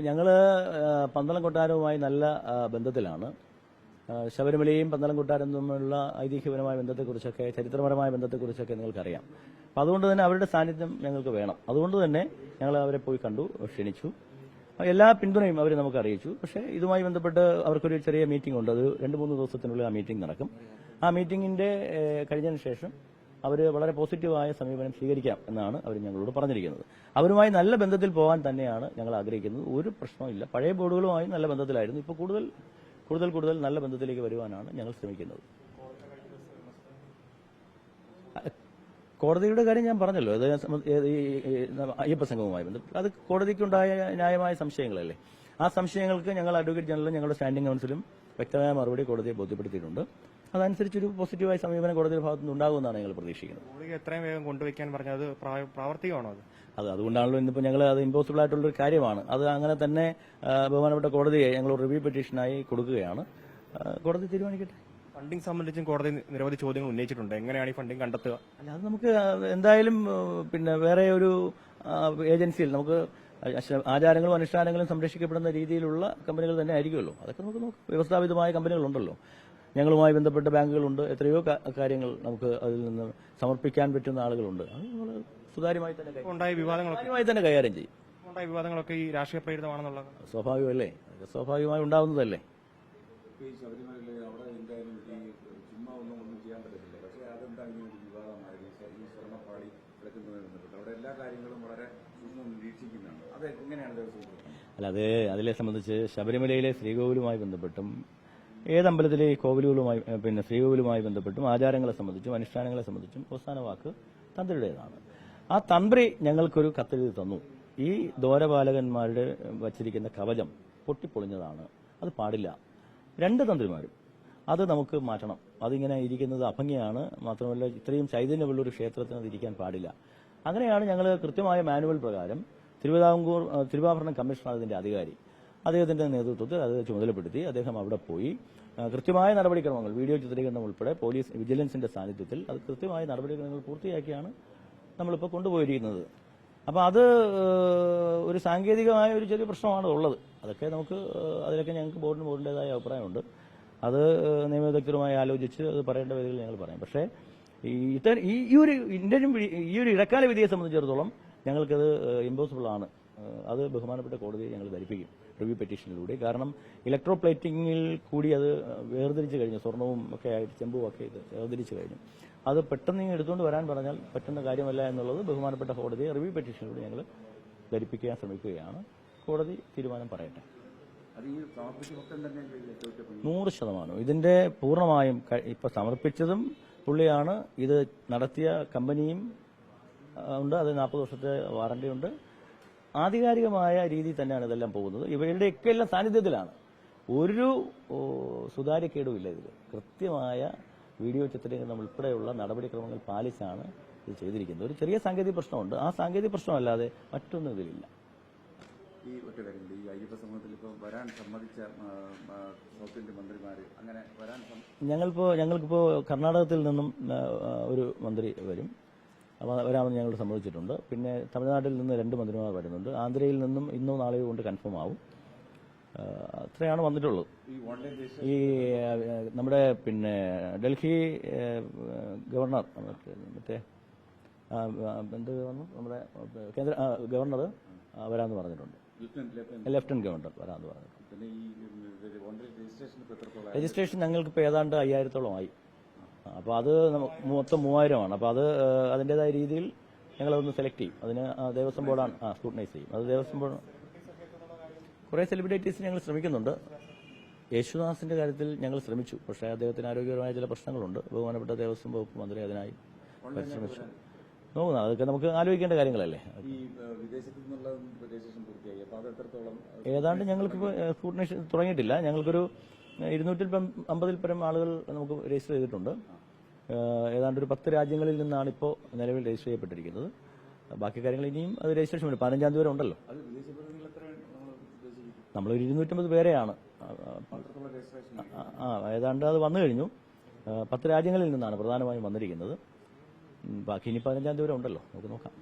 ഇപ്പം ഞങ്ങൾ പന്തളം കൊട്ടാരവുമായി നല്ല ബന്ധത്തിലാണ്. ശബരിമലയും പന്തളം കൊട്ടാരം തമ്മിലുള്ള ഐതിഹ്യപരമായ ബന്ധത്തെക്കുറിച്ചൊക്കെ ചരിത്രപരമായ ബന്ധത്തെക്കുറിച്ചൊക്കെ നിങ്ങൾക്കറിയാം. അപ്പം അതുകൊണ്ട് തന്നെ അവരുടെ സാന്നിധ്യം ഞങ്ങൾക്ക് വേണം. അതുകൊണ്ട് തന്നെ ഞങ്ങൾ അവരെ പോയി കണ്ടു ക്ഷണിച്ചു. എല്ലാ പിന്തുണയും അവർ നമുക്ക് അറിയിച്ചു. പക്ഷേ ഇതുമായി ബന്ധപ്പെട്ട് അവർക്കൊരു ചെറിയ മീറ്റിംഗ് ഉണ്ട്. അത് രണ്ട് മൂന്ന് ദിവസത്തിനുള്ളിൽ ആ മീറ്റിംഗ് നടക്കും. ആ മീറ്റിംഗിന്റെ കഴിഞ്ഞതിന് ശേഷം അവർ വളരെ പോസിറ്റീവായ സമീപനം സ്വീകരിക്കാം എന്നാണ് അവർ ഞങ്ങളോട് പറഞ്ഞിരിക്കുന്നത് അവരുമായി നല്ല ബന്ധത്തിൽ പോകാൻ തന്നെയാണ് ഞങ്ങൾ ആഗ്രഹിക്കുന്നത് ഒരു പ്രശ്നവുമില്ല പഴയ ബോർഡുകളുമായി നല്ല ബന്ധത്തിലായിരുന്നു ഇപ്പോൾ കൂടുതൽ കൂടുതൽ കൂടുതൽ നല്ല ബന്ധത്തിലേക്ക് വരുവാനാണ് ഞങ്ങൾ ശ്രമിക്കുന്നത് കോടതിയുടെ കാര്യം ഞാൻ പറഞ്ഞല്ലോ അത് ഈ അയ്യപ്പ സംഘവുമായി ബന്ധപ്പെട്ട് അത് കോടതിക്കുണ്ടായ ന്യായമായ സംശയങ്ങളല്ലേ ആ സംശയങ്ങൾക്ക് ഞങ്ങൾ അഡ്വക്കേറ്റ് ജനറലും ഞങ്ങളുടെ സ്റ്റാൻഡിംഗ് കൗൺസിലും വ്യക്തമായ മറുപടി കോടതിയെ ബോധ്യപ്പെടുത്തിയിട്ടുണ്ട്. അതനുസരിച്ചൊരു പോസിറ്റീവായ സമീപനം കോടതിയുടെ ഭാഗത്തു നിന്ന് ഉണ്ടാകുമെന്നാണ് ഞങ്ങൾ പ്രതീക്ഷിക്കുന്നത്. എത്രയും വേഗം കൊണ്ടുവയ്ക്കാൻ പറഞ്ഞത് പ്രാ- പ്രാവർത്തികമാണോ അത്? അത് അതുകൊണ്ടാണല്ലോ ഇന്നിപ്പോൾ ഞങ്ങൾ അത് ഇമ്പോസിബിൾ ആയിട്ടുള്ളൊരു കാര്യമാണ്. അത് അങ്ങനെ തന്നെ ബഹുമാനപ്പെട്ട കോടതിയെ ഞങ്ങൾ റിവ്യൂ പെറ്റീഷനായി കൊടുക്കുകയാണ്. കോടതി തീരുമാനിക്കട്ടെ? ഫണ്ടിംഗ് സംബന്ധിച്ചും കോടതി നിരവധി ചോദ്യങ്ങൾ ഉന്നയിച്ചിട്ടുണ്ട്. എങ്ങനെയാണ് ഈ ഫണ്ടിംഗ് കണ്ടെത്തുക? അല്ല അത് നമുക്ക് എന്തായാലും പിന്നെ വേറെ ഒരു ഏജൻസിയിൽ നമുക്ക് ആചാരങ്ങളും അനുഷ്ഠാനങ്ങളും സംരക്ഷിക്കപ്പെടുന്ന രീതിയിലുള്ള കമ്പനികൾ തന്നെ ആയിരിക്കുമല്ലോ അതൊക്കെ നമുക്ക് നോക്കാം. വ്യവസ്ഥാപിതമായ കമ്പനികളുണ്ടല്ലോ. ഞങ്ങളുമായി ബന്ധപ്പെട്ട ബാങ്കുകളുണ്ട്. എത്രയോ കാര്യങ്ങൾ നമുക്ക് അതിൽ നിന്ന് സമർപ്പിക്കാൻ പറ്റുന്ന ആളുകളുണ്ട്. അത് നമ്മൾ സുതാര്യമായി തന്നെ ഉണ്ടായ വിവാദങ്ങളൊക്കെ തന്നെ കൈകാര്യം ചെയ്യും. ഉണ്ടായ വിവാദങ്ങളൊക്കെ ഈ രാഷ്ട്രീയ പ്രേരിതമാണെന്നുള്ളത്. സ്വാഭാവികമല്ലേ? സ്വാഭാവികമായി ഉണ്ടാവുന്നതല്ലേ? ഈ ശബരിമലയിൽ അവിടെ എന്തായാലും ഈ ചുമ്മാ ഒന്നും ഒന്നും ചെയ്യാൻ പറ്റത്തില്ല. പക്ഷേ അതെന്താണ് ഇനി ഒരു വിവാദമായത് ഈ സ്വർണപ്പാളി ബന്ധപ്പെട്ട് അവിടെ എല്ലാ കാര്യങ്ങളും വളരെ സൂക്ഷ്മം നിരീക്ഷിക്കുന്നുണ്ട്. അത് എങ്ങനെയാണ് ദേവസ്വം അല്ല അത് അതിലെ സംബന്ധിച്ച് ശബരിമലയിലെ ശ്രീകോവിലുമായി ബന്ധപ്പെട്ടും ഏതമ്പലത്തിലെ ഈ കോവിലുകളുമായി പിന്നെ ശ്രീകോവിലുമായി ബന്ധപ്പെട്ടും ആചാരങ്ങളെ സംബന്ധിച്ചും അനുഷ്ഠാനങ്ങളെ സംബന്ധിച്ചും അവസാന വാക്ക് തന്ത്രിയുടേതാണ്. ആ തന്ത്രി ഞങ്ങൾക്കൊരു കത്തെഴുതി തന്നു. ഈ ദോരപാലകന്മാരുടെ വച്ചിരിക്കുന്ന കവചം പൊട്ടിപ്പൊളിഞ്ഞതാണ്. അത് പാടില്ല. രണ്ട് തന്ത്രിമാരും. അത് നമുക്ക് മാറ്റണം. അതിങ്ങനെ ഇരിക്കുന്നത് അഭംഗിയാണ്. മാത്രമല്ല ഇത്രയും ചൈതന്യമുള്ള ഒരു ക്ഷേത്രത്തിന് അത് ഇരിക്കാൻ പാടില്ല. അങ്ങനെയാണ് ഞങ്ങൾ കൃത്യമായ മാനുവൽ പ്രകാരം തിരുവിതാംകൂർ തിരുവാഭരണ കമ്മീഷണർ അതിന്റെ അധികാരി അദ്ദേഹത്തിന്റെ നേതൃത്വത്തിൽ അത് ചുമതലപ്പെടുത്തി അദ്ദേഹം അവിടെ പോയി. കൃത്യമായ നടപടിക്രമങ്ങൾ വീഡിയോ ചിത്രീകരണം ഉൾപ്പെടെ പോലീസ് വിജിലൻസിന്റെ സാന്നിധ്യത്തിൽ അത് കൃത്യമായ നടപടിക്രമങ്ങൾ പൂർത്തിയാക്കിയാണ് നമ്മളിപ്പോൾ കൊണ്ടുപോയിരിക്കുന്നത്. അപ്പോൾ അത് ഒരു സാങ്കേതികമായ ഒരു ചെറിയ പ്രശ്നമാണ് ഉള്ളത്. അതൊക്കെ നമുക്ക് അതിലൊക്കെ ഞങ്ങൾക്ക് ബോർഡിന് ബോർഡിന്റെതായ അഭിപ്രായമുണ്ട്. അത് നിയമവിദഗ്ധരുമായി ആലോചിച്ച് അത് പറയേണ്ട വേദികൾ ഞങ്ങൾ പറയും. പക്ഷേ ഇത്തരം ഈ ഈ ഒരു ഇന്ത്യൻ ഈ ഒരു ഇടക്കാല വിധിയെ സംബന്ധിച്ചിടത്തോളം ഞങ്ങൾക്കത് ഇമ്പോസിബിൾ ആണ്. അത് ബഹുമാനപ്പെട്ട കോടതിയെ ഞങ്ങൾ ധരിപ്പിക്കും. റിവ്യൂ പെറ്റീഷനിലൂടെ കാരണം ഇലക്ട്രോ പ്ലേറ്റിംഗിൽ കൂടി അത് വേർതിരിച്ച് കഴിഞ്ഞു. സ്വർണവും ഒക്കെ ആയിട്ട് ചെമ്പും ഒക്കെ ഇത് വേർതിരിച്ച് കഴിഞ്ഞു. അത് പെട്ടെന്ന് എടുത്തുകൊണ്ട് വരാൻ പറഞ്ഞാൽ പറ്റുന്ന കാര്യമല്ല എന്നുള്ളത് ബഹുമാനപ്പെട്ട കോടതിയെ റിവ്യൂ പെറ്റീഷനിലൂടെ ഞങ്ങൾ ധരിപ്പിക്കാൻ ശ്രമിക്കുകയാണ്. കോടതി തീരുമാനം പറയട്ടെ. നൂറ് ശതമാനം. ഇതിന്റെ പൂർണമായും ഇപ്പൊ സമർപ്പിച്ചതും പുള്ളിയാണ്. ഇത് നടത്തിയ കമ്പനിയും ഉണ്ട്. അത് നാൽപ്പത് വർഷത്തെ വാറണ്ടി ഉണ്ട്. ആധികാരികമായ രീതിയിൽ തന്നെയാണ് ഇതെല്ലാം പോകുന്നത്. ഇവരുടെയൊക്കെ എല്ലാം സാന്നിധ്യത്തിലാണ്. ഒരു സുതാര്യക്കേടും ഇല്ല ഇതിൽ കൃത്യമായ വീഡിയോ ചിത്രീകരണം ഉൾപ്പെടെയുള്ള നടപടിക്രമങ്ങൾ പാലിച്ചാണ് ഇത് ചെയ്തിരിക്കുന്നത്. ഒരു ചെറിയ സാങ്കേതിക പ്രശ്നമുണ്ട്. ആ സാങ്കേതിക പ്രശ്നമല്ലാതെ മറ്റൊന്നും ഇതിലില്ല. ഈ ഒറ്റ കാര്യമുണ്ട് ഈ അയ്യപ്പ സമൂഹത്തിൽ ഇപ്പോൾ വരാൻ സമ്മതിച്ച സൗത്ത് ഇന്ത്യൻ മന്ത്രിമാർ അങ്ങനെ വരാൻ ഞങ്ങളിപ്പോ ഞങ്ങൾക്കിപ്പോ കർണാടകത്തിൽ നിന്നും ഒരു മന്ത്രി വരും. വരാമെന്ന് ഞങ്ങൾ സമ്മതിച്ചിട്ടുണ്ട്. പിന്നെ തമിഴ്നാട്ടിൽ നിന്ന് രണ്ട് മന്ത്രിമാർ വരുന്നുണ്ട്. ആന്ധ്രയിൽ നിന്നും ഇന്നോ നാളെയോ കൊണ്ട് കൺഫേം ആവും. അത്രയാണ് വന്നിട്ടുള്ളത്. ഈ നമ്മുടെ പിന്നെ ഡൽഹി ഗവർണർ മറ്റേ എന്ത് ഗവർണർ? നമ്മുടെ കേന്ദ്ര ഗവർണർ വരാമെന്ന് പറഞ്ഞിട്ടുണ്ട്. ലെഫ്റ്റനന്റ് ഗവർണർ വരാമെന്ന് പറഞ്ഞിട്ടുണ്ട്. രജിസ്ട്രേഷൻ ഞങ്ങൾക്ക് ഇപ്പോൾ ഏതാണ്ട് അയ്യായിരത്തോളം ആയി അപ്പോൾ അത് മൊത്തം മൂവായിരമാണ്. അപ്പോൾ അത് അതിന്റെതായ രീതിയിൽ ഞങ്ങളതൊന്ന് സെലക്ട് ചെയ്യും. അതിന് ദേവസ്വം ബോർഡാണ് ആ സ്ക്രൂട്ടനൈസ് ചെയ്യും. അത് ദേവസ്വം ബോർഡ് കുറേ സെലിബ്രിറ്റീസ് ഞങ്ങൾ ശ്രമിക്കുന്നുണ്ട്. യേശുദാസിന്റെ കാര്യത്തിൽ ഞങ്ങൾ ശ്രമിച്ചു. പക്ഷേ അദ്ദേഹത്തിന് ആരോഗ്യപരമായ ചില പ്രശ്നങ്ങളുണ്ട്. ബഹുമാനപ്പെട്ട ദേവസ്വം വകുപ്പ് മന്ത്രി അതിനായി പരിശ്രമിച്ചു. നോക്കുന്ന അതൊക്കെ നമുക്ക് ആലോചിക്കേണ്ട കാര്യങ്ങളല്ലേ? ഏതാണ്ട് ഞങ്ങൾക്കിപ്പോൾ സ്കൂട്ടനേഷൻ തുടങ്ങിയിട്ടില്ല. ഞങ്ങൾക്കൊരു ഇരുന്നൂറ്റി അമ്പതിൽ പരം ആളുകൾ നമുക്ക് രജിസ്റ്റർ ചെയ്തിട്ടുണ്ട്. ഏതാണ്ട് ഒരു പത്ത് രാജ്യങ്ങളിൽ നിന്നാണ് ഇപ്പോൾ നിലവിൽ രജിസ്റ്റർ ചെയ്യപ്പെട്ടിരിക്കുന്നത്. ബാക്കി കാര്യങ്ങൾ ഇനിയും അത് രജിസ്ട്രേഷൻ വരും. പതിനഞ്ചാം തീയതി വരെ ഉണ്ടല്ലോ. നമ്മൾ ഒരു നമ്മളൊരു ഇരുന്നൂറ്റമ്പത് പേരെയാണ്. ആ, ഏതാണ്ട് അത് വന്നു കഴിഞ്ഞു. പത്ത് രാജ്യങ്ങളിൽ നിന്നാണ് പ്രധാനമായും വന്നിരിക്കുന്നത്. ബാക്കി ഇനി പതിനഞ്ചാം തീയതി വരെ ഉണ്ടല്ലോ. നമുക്ക് നോക്കാം.